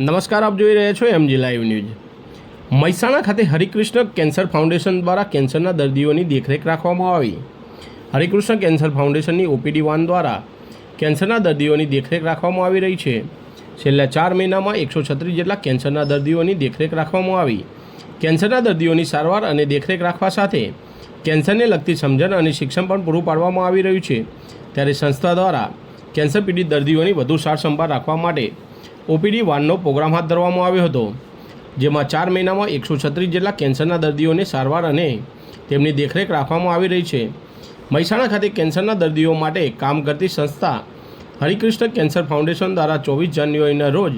નમસ્કાર, આપ જોઈ રહ્યા છો એમજી લાઈવ ન્યૂઝ મહેસાણા ખાતે હરિકૃષ્ણ કેન્સર ફાઉન્ડેશન દ્વારા કેન્સરના દર્દીઓની દેખરેખ રાખવામાં આવી. હરિકૃષ્ણ કેન્સર ફાઉન્ડેશનની ઓપીડી વાન દ્વારા કેન્સરના દર્દીઓની દેખરેખ રાખવામાં આવી રહી છે. છેલ્લા ચાર મહિનામાં એકસો છત્રીસ જેટલા કેન્સરના દર્દીઓની દેખરેખ રાખવામાં આવી. કેન્સરના દર્દીઓની સારવાર અને દેખરેખ રાખવા સાથે કેન્સરને લગતી સમજણ અને શિક્ષણ પણ પૂરું પાડવામાં આવી રહ્યું છે. ત્યારે સંસ્થા દ્વારા કેન્સર પીડિત દર્દીઓની વધુ સાર સંભાળ રાખવા માટે ઓપીડી વાનનો પ્રોગ્રામ હાથ ધરવામાં આવ્યો હતો, જેમાં ચાર મહિનામાં એકસો છત્રીસ જેટલા કેન્સરના દર્દીઓને સારવાર અને તેમની દેખરેખ રાખવામાં આવી રહી છે. મહેસાણા ખાતે કેન્સરના દર્દીઓ માટે કામ કરતી સંસ્થા હરિકૃષ્ણ કેન્સર ફાઉન્ડેશન દ્વારા ચોવીસ જાન્યુઆરીના રોજ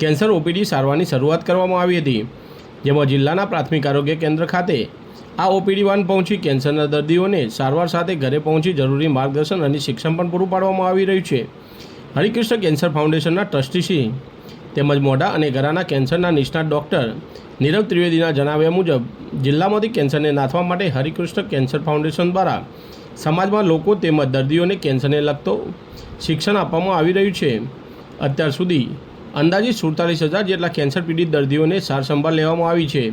કેન્સર ઓપીડી સારવારની શરૂઆત કરવામાં આવી હતી, જેમાં જિલ્લાના પ્રાથમિક આરોગ્ય કેન્દ્ર ખાતે આ ઓપીડી વાન પહોંચી કેન્સરના દર્દીઓને સારવાર સાથે ઘરે પહોંચી જરૂરી માર્ગદર્શન અને શિક્ષણ પણ પૂરું પાડવામાં આવી રહ્યું છે. હરિકૃષ્ણ કેન્સર ફાઉન્ડેશનના ટ્રસ્ટીશ્રી તેમજ મોઢા અને ગરાના કેન્સરના નિષ્ણાત ડૉક્ટર નીરવ ત્રિવેદીના જણાવ્યા મુજબ, જિલ્લામાંથી કેન્સરને નાથવા માટે હરિકૃષ્ણ કેન્સર ફાઉન્ડેશન દ્વારા સમાજમાં લોકો તેમજ દર્દીઓને કેન્સરને લગતો શિક્ષણ આપવામાં આવી રહ્યું છે. અત્યાર સુધી અંદાજિત સુડતાલીસ હજાર જેટલા કેન્સર પીડિત દર્દીઓને સાર સંભાળ લેવામાં આવી છે.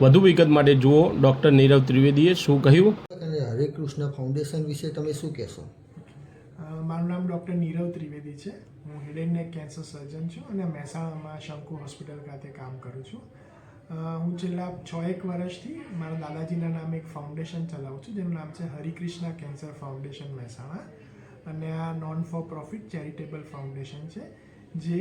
વધુ વિગત માટે જુઓ ડૉક્ટર નીરવ ત્રિવેદીએ શું કહ્યું? હરે કૃષ્ણ ફાઉન્ડેશન વિશે તમે શું કહેશો? મારું નામ ડૉક્ટર નીરવ ત્રિવેદી છે. હું હેડ એન્ડ નેક કેન્સર સર્જન છું અને મહેસાણામાં શંકુ હોસ્પિટલ ખાતે કામ કરું છું. હું છેલ્લા છ એક વર્ષથી મારા દાદાજીના નામે એક ફાઉન્ડેશન ચલાવું છું, જેનું નામ છે હરિકૃષ્ણ કેન્સર ફાઉન્ડેશન મહેસાણા. અને આ non for profit charitable foundation છે, જે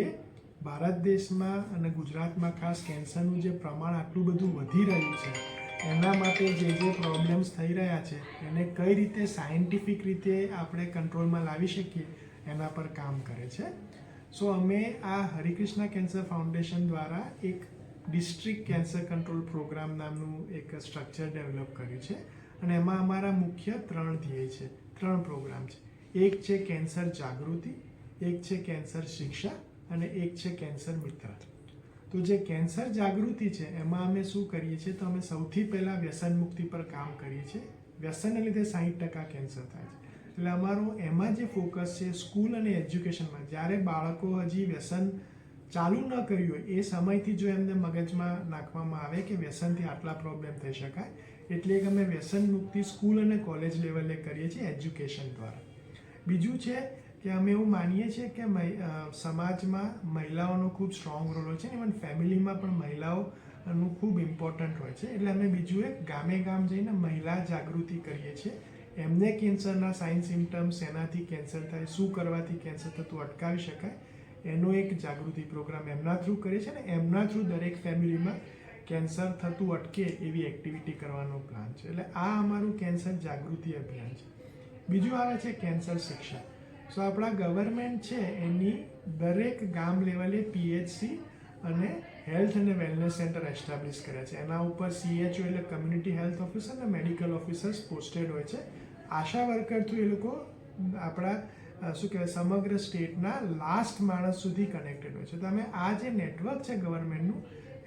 ભારત દેશમાં અને ગુજરાતમાં ખાસ કેન્સરનું જે પ્રમાણ આટલું બધું વધી રહ્યું છે એના માટે જે જે પ્રોબ્લેમ્સ થઈ રહ્યા છે, એને કઈ રીતે સાયન્ટિફિક રીતે આપણે કંટ્રોલમાં લાવી શકીએ, એના પર કામ કરે છે. સો અમે આ હરિકૃષ્ણ કેન્સર ફાઉન્ડેશન દ્વારા એક ડિસ્ટ્રિક્ટ કેન્સર કંટ્રોલ પ્રોગ્રામ નામનું એક સ્ટ્રક્ચર ડેવલપ કર્યું છે અને એમાં અમારા મુખ્ય ત્રણ ધ્યેય છે. ત્રણ પ્રોગ્રામ છે. એક છે કેન્સર જાગૃતિ, એક છે કેન્સર શિક્ષા અને એક છે કેન્સર મિત્ર તો જે કેન્સર જાગૃતિ છે, એમાં અમે શું કરીએ છીએ? તો અમે સૌથી પહેલાં વ્યસન મુક્તિ પર કામ કરીએ છીએ. વ્યસનને લીધે સાહીઠ ટકા કેન્સર થાય છે. એટલે અમારું, એમાં જે ફોકસ છે, સ્કૂલ અને એજ્યુકેશનમાં, જ્યારે બાળકો હજી વ્યસન ચાલુ ન કર્યું હોય, એ સમયથી જો એમને મગજમાં નાખવામાં આવે કે વ્યસનથી આટલા પ્રોબ્લેમ થઈ શકાય, એટલે કે અમે વ્યસન મુક્તિ સ્કૂલ અને કોલેજ લેવલે કરીએ છીએ એજ્યુકેશન દ્વારા. બીજું છે કે અમે એવું માનીએ છીએ કે સમાજમાં મહિલાઓનો ખૂબ સ્ટ્રોંગ રોલ હોય છે ઇવન ફેમિલીમાં પણ મહિલાઓનું ખૂબ ઇમ્પોર્ટન્ટ હોય છે. એટલે અમે બીજું એક ગામે ગામ જઈને મહિલા જાગૃતિ કરીએ છીએ. એમને કેન્સરના સાઇન સિમ્ટમ્સ એનાથી કેન્સર થાય, શું કરવાથી કેન્સર થતું અટકાવી શકાય. એનો એક જાગૃતિ પ્રોગ્રામ એમના થ્રુ કરીએ છીએ ને, એમના થ્રુ દરેક ફેમિલીમાં કેન્સર થતું અટકે એવી એક્ટિવિટી કરવાનો પ્લાન છે. એટલે આ અમારું કેન્સર જાગૃતિ અભિયાન છે. બીજું આવે છે કેન્સર શિક્ષા. સો આપણા ગવર્મેન્ટ છે, એની દરેક ગામ લેવલે પીએચસી અને હેલ્થ અને વેલનેસ સેન્ટર એસ્ટાબ્લિશ કર્યા છે. એના ઉપર સીએચઓ એટલે કમ્યુનિટી હેલ્થ ઓફિસર અને મેડિકલ ઓફિસર્સ પોસ્ટેડ હોય છે. આશા વર્કર થ્રુ એ લોકો આપણા શું કહેવાય, સમગ્ર સ્ટેટના લાસ્ટ માણસ સુધી કનેક્ટેડ હોય છે. તમે આ જે નેટવર્ક છે ગવર્મેન્ટનું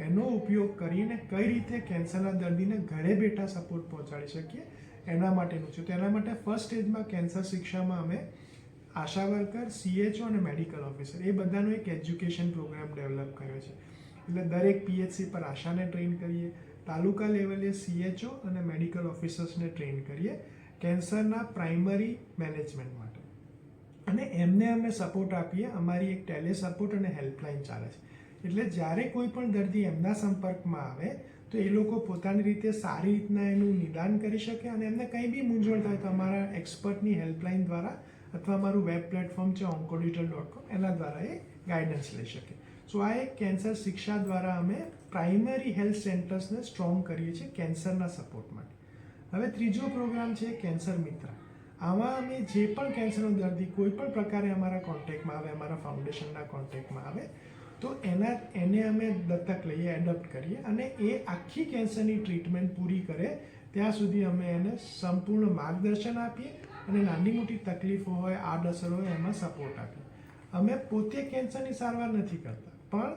એનો ઉપયોગ કરીને કઈ રીતે કેન્સરના દર્દીને ઘરે બેઠા સપોર્ટ પહોંચાડી શકીએ એના માટેનું છે. તો એના માટે ફર્સ્ટ સ્ટેજમાં કેન્સર શિક્ષામાં અમે આશા વર્કર સીએચઓ અને મેડિકલ ઓફિસર એ બધાનો એક એજ્યુકેશન પ્રોગ્રામ ડેવલપ કર્યો છે. એટલે દરેક પીએચસી પર આશાને ટ્રેન કરીએ, તાલુકા લેવલે સીએચઓ અને મેડિકલ ઓફિસર્સને ટ્રેન કરીએ કેન્સરના પ્રાઇમરી મેનેજમેન્ટ માટે. અને એમને અમે સપોર્ટ આપીએ, અમારી એક ટેલે સપોર્ટ અને હેલ્પલાઇન ચાલે છે. એટલે જ્યારે કોઈ પણ દર્દી એમના સંપર્કમાં આવે, તો એ લોકો પોતાની રીતે સારી રીતના એનું નિદાન કરી શકે અને એમને કંઈ બી મૂંઝવણ થાય તો અમારા એક્સપર્ટની હેલ્પલાઇન દ્વારા અથવા મારું વેબ પ્લેટફોર્મ છે ઓન્કોડિટલ ડોટ કોમ એના દ્વારા એ ગાઈડન્સ લઈ શકે. સો આ એક કેન્સર શિક્ષા દ્વારા અમે પ્રાઇમરી હેલ્થ સેન્ટર્સને સ્ટ્રોંગ કરીએ છીએ કેન્સરના સપોર્ટ માટે. હવે ત્રીજો પ્રોગ્રામ છે કેન્સર મિત્ર. આમાં અમે જે પણ કેન્સરનો દર્દી કોઈ પણ પ્રકારે અમારા કોન્ટેક્ટમાં આવે, અમારા ફાઉન્ડેશનના કોન્ટેક્ટમાં આવે, તો એના, એને અમે દત્તક લઈએ એડપ્ટ કરીએ અને એ આખી કેન્સરની ટ્રીટમેન્ટ પૂરી કરે, ત્યાં સુધી અમે એને સંપૂર્ણ માર્ગદર્શન આપીએ અને નાની મોટી તકલીફો હોય, આડઅસર હોય, એમાં સપોર્ટ આપીએ અમે પોતે કેન્સરની સારવાર નથી કરતા, પણ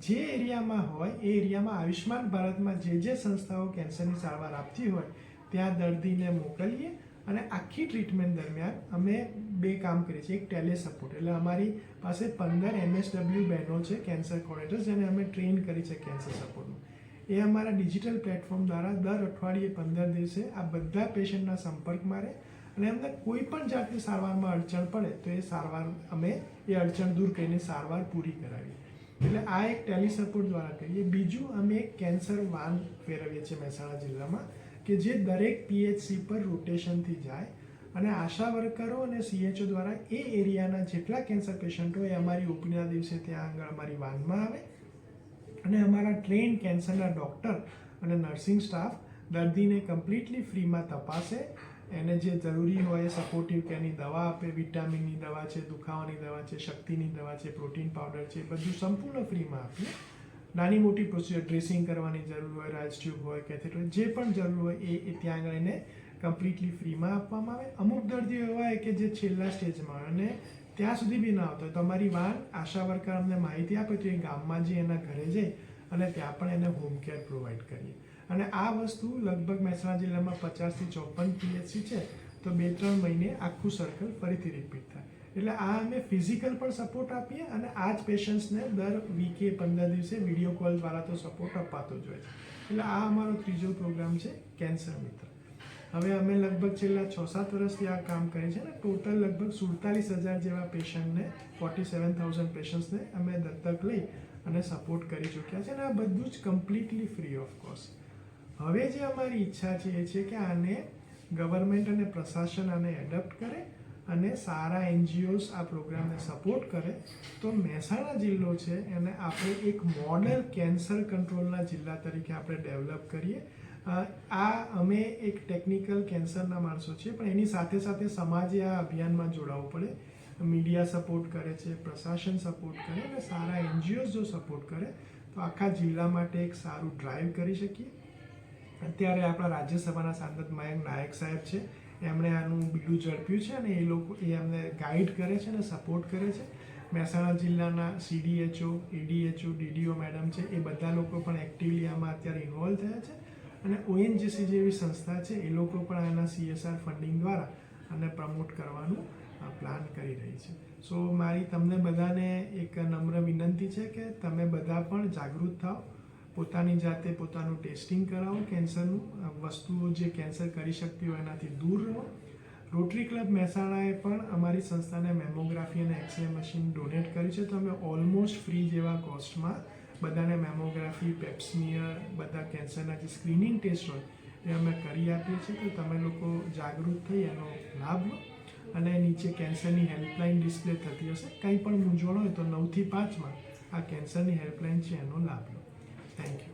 જે એરિયામાં હોય, એ એરિયામાં આયુષ્માન ભારતમાં જે જે સંસ્થાઓ કેન્સરની સારવાર આપતી હોય, ત્યાં દર્દીને મોકલીએ અને આખી ટ્રીટમેન્ટ દરમિયાન અમે બે કામ કરીએ છીએ, એક ટેલે સપોર્ટ. એટલે અમારી પાસે પંદર એમએસડબલ્યુ બહેનો છે, કેન્સર કોર્ડિનેટર્સ જેને અમે ટ્રેન કરી છે કેન્સર સપોર્ટનું એ અમારા ડિજિટલ પ્લેટફોર્મ દ્વારા દર અઠવાડિયે પંદર દિવસે આ બધા પેશન્ટના સંપર્કમાં રહે અને એમને કોઈ પણ જાતની સારવારમાં અડચણ પડે તો એ સારવાર, અમે એ અડચણ દૂર કરીને સારવાર પૂરી કરાવીએ. એટલે આ એક ટેલી સપોર્ટ દ્વારા કરીએ. બીજું, અમે એક કેન્સર વાન ફેરવીએ છીએ મહેસાણા જિલ્લામાં, કે જે દરેક પીએચસી પર રોટેશનથી જાય. અને આશા વર્કરો અને સીએચઓ દ્વારા એ એરિયાના જેટલા કેન્સર પેશન્ટ હોય અમારી ઓપીના દિવસે ત્યાં આગળ અમારી વાનમાં આવે. અને અમારા ટ્રેન કેન્સરના ડૉક્ટર અને નર્સિંગ સ્ટાફ દર્દીને કમ્પ્લીટલી ફ્રીમાં તપાસે. એને જે જરૂરી હોય સપોર્ટિવ કે એની દવા આપે વિટામિનની દવા છે, દુખાવાની દવા છે, શક્તિની દવા છે પ્રોટીન પાવડર છે બધું સંપૂર્ણ ફ્રીમાં આપીએ. નાની મોટી પ્રોસિજર ડ્રેસિંગ કરવાની જરૂર હોય રાઇસ હોય કેથેટર જે પણ જરૂર હોય એ એ ત્યાં આગળ એને કમ્પ્લીટલી ફ્રીમાં આપવામાં આવે. અમુક દર્દીઓ એવા હોય કે જે છેલ્લા સ્ટેજમાં અને ત્યાં સુધી બી ના આવતો હોય. તો અમારી વાન આશા વર્કર અમને માહિતી આપે તો એ ગામમાં જઈ એના ઘરે જઈ અને ત્યાં પણ એને હોમ કેર પ્રોવાઈડ કરીએ. અને આ વસ્તુ લગભગ મહેસાણા જિલ્લામાં પચાસથી ચોપન પીએચસી છે, તો બે ત્રણ મહિને આખું સર્કલ ફરીથી રિપીટ થાય. એટલે આ અમે ફિઝિકલ પણ સપોર્ટ આપીએ અને આ જ પેશન્ટ્સને દર વીકે પંદર દિવસે વીડિયો કોલ દ્વારા તો સપોર્ટ અપાતો જ હોય છે. એટલે આ અમારો ત્રીજો પ્રોગ્રામ છે કેન્સર મિત્ર. હવે અમે લગભગ છેલ્લા છ સાત વર્ષથી આ કામ કરીએ છીએ અને ટોટલ લગભગ સુડતાલીસ હજાર જેવા પેશન્ટને ફોર્ટી સેવન થાઉઝન્ડ પેશન્ટ્સને અમે દત્તક લઈ અને સપોર્ટ કરી ચૂક્યા છે અને આ બધું જ કમ્પ્લીટલી ફ્રી ઓફ કોસ્ટ હવે જે અમારી ઈચ્છા છે એ છે કે આને ગવર્મેન્ટ અને પ્રશાસન આને એડપ્ટ કરે અને સારા એનજીઓસ આ પ્રોગ્રામને સપોર્ટ કરે. તો મહેસાણા જિલ્લો છે એને આપણે એક મોડલ કેન્સર કંટ્રોલના જિલ્લા તરીકે આપણે ડેવલપ કરીએ. આ અમે એક ટેકનિકલ કેન્સરના માણસો છીએ, પણ એની સાથે સાથે સમાજે આ અભિયાનમાં જોડાવવું પડે. મીડિયા સપોર્ટ કરે છે, પ્રશાસન સપોર્ટ કરે અને સારા એનજીઓસ જો સપોર્ટ કરે, તો આખા જિલ્લા માટે એક સારું ડ્રાઈવ કરી શકીએ. અત્યારે આપણા રાજ્યસભાના સાંસદ મયંક નાયક સાહેબ છે. એમણે આનું બીડું ઝડપ્યું છે અને એ લોકો, એ અમને ગાઈડ કરે છે અને સપોર્ટ કરે છે. મહેસાણા જિલ્લાના સીડીએચઓ ઈડીએચઓ ડીડીઓ મેડમ છે, એ બધા લોકો પણ એક્ટિવલી આમાં અત્યારે ઇન્વોલ્વ થયા છે. અને ઓએનજીસી જેવી સંસ્થા છે, એ લોકો પણ આના સીએસઆર ફંડિંગ દ્વારા આને પ્રમોટ કરવાનું પ્લાન કરી રહી છે. સો મારી તમને બધાને એક નમ્ર વિનંતી છે કે તમે બધા પણ જાગૃત થાઓ. પોતાની જાતે પોતાનું ટેસ્ટિંગ કરાવો કેન્સરનું. વસ્તુઓ જે કેન્સર કરી શકતી હોય એનાથી દૂર રહો. રોટરી ક્લબ મહેસાણાએ પણ અમારી સંસ્થાને મેમોગ્રાફી અને એક્સરે મશીન ડોનેટ કર્યું છે. તો અમે ઓલમોસ્ટ ફ્રી જેવા કોસ્ટમાં બધાને મેમોગ્રાફી પેપ્સમિયર બધા કેન્સરના જે સ્ક્રીનિંગ ટેસ્ટ હોય એ અમે કરી આપીએ છીએ. તો તમે લોકો જાગૃત થઈ એનો લાભ લો. અને નીચે કેન્સરની હેલ્પલાઇન ડિસ્પ્લે થતી હશે. કંઈ પણ મૂંઝવણ હોય તો નવથી પાંચમાં આ કેન્સરની હેલ્પલાઇન છે એનો લાભ Thank you.